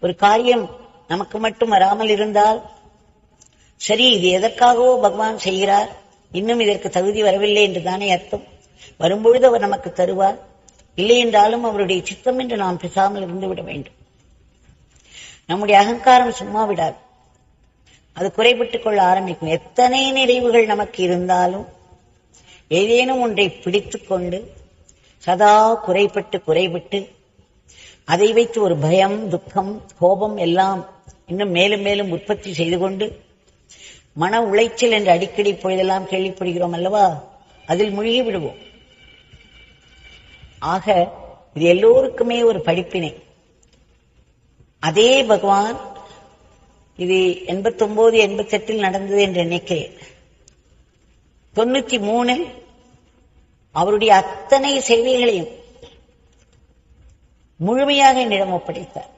ஒரு காரியம் நமக்கு மட்டும் வராமல் இருந்தால் சரி இது எதற்காகவோ பகவான் செய்கிறார் இன்னும் இதற்கு தகுதி வரவில்லை என்று தானே அர்த்தம். வரும்பொழுது அவர் நமக்கு தருவார். இல்லை என்றாலும் அவருடைய சித்தம் என்று நாம் பேசாமல் இருந்துவிட வேண்டும். நம்முடைய அகங்காரம் சும்மா விடாது. அது குறைபட்டுக் கொள்ள ஆரம்பிக்கும். எத்தனை நிறைவுகள் நமக்கு இருந்தாலும் ஏதேனும் ஒன்றை பிடித்துக்கொண்டு சதா குறைபட்டு குறைபட்டு அதை வைத்து ஒரு பயம் துக்கம் கோபம் எல்லாம் இன்னும் மேலும் மேலும் உற்பத்தி செய்து கொண்டு மன உளைச்சல் என்று அடிக்கடி இப்பொழுதெல்லாம் கேள்விப்படுகிறோம் அல்லவா? அதில் மூழ்கி விடுவோம். ஆக இது எல்லோருக்குமே ஒரு படிப்பினை. அதே பகவான் இது எண்பத்தி ஒன்பது எண்பத்தி எட்டில் நடந்தது என்று நினைக்கிறேன். தொண்ணூத்தி மூணில் அவருடைய அத்தனை சேவைகளையும் முழுமையாக என்னிடம் ஒப்படைத்தார்.